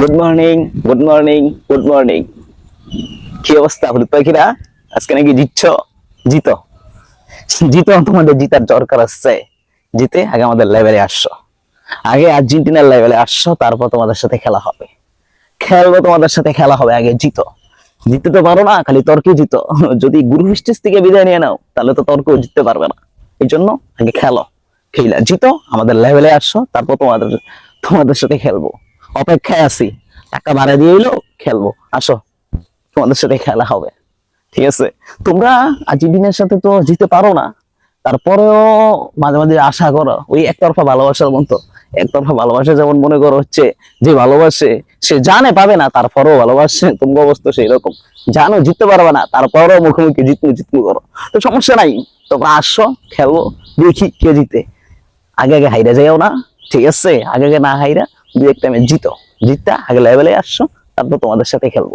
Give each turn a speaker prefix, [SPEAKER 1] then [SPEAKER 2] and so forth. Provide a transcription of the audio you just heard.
[SPEAKER 1] Good morning good morning good morning কি অবস্থা? হলুদ পাখিরা? আজকে নাকি জিতছ? জিতো। জিতো তোমাদের জিতার দরকার আসছে জিতে আগে আমাদের লেভেলে আসছো। আগে আর্জেন্টিনার লেভেলে আসছো, তারপর তোমাদের সাথে খেলা হবে। খেলব, তোমাদের সাথে খেলা হবে, আগে জিতো। জিততে তো পারো না, খালি তর্কে জিতো। যদি গ্রুপ স্টেজ থেকে বিদায় নিয়ে নাও, তাহলে তো তর্কেও জিততে পারবে না। এই জন্য আগে খেলো। খেলা, জিতো, আমাদের লেভেলে আসছো তারপর তোমাদের তোমাদের সাথে খেলব। অপেক্ষায় আছি। টাকা ভাড়া দিয়ে এলো খেলব। আসো, তোমাদের সাথে খেলা হবে। ঠিক আছে? তোমরা আর্জেন্টিনার সাথে তো জিতে পারো না। তারপরেও মাঝে মাঝে আশা করো, ওই একতরফা ভালোবাসার মতো। একতরফা ভালোবাসা যেমন মনে করো হচ্ছে, যে ভালোবাসে, সে জানে পাবে না, তারপরেও ভালোবাসে, তোমার অবস্থা সেই রকম জানো, জিততে পারবে না, তারপরেও মুখোমুখি জিতমু জিতমু করো। তো সমস্যা নাই, তোমরা আসো, খেলব, দেখি কে জিতে। আগে আগে হাইরা যাইও না, ঠিক আছে? আগে আগে না হাইরা দু একটা ম্যাচ জিতো। জিতটা আগে লেভেলে আসছো তারপর তোমাদের সাথে খেলব।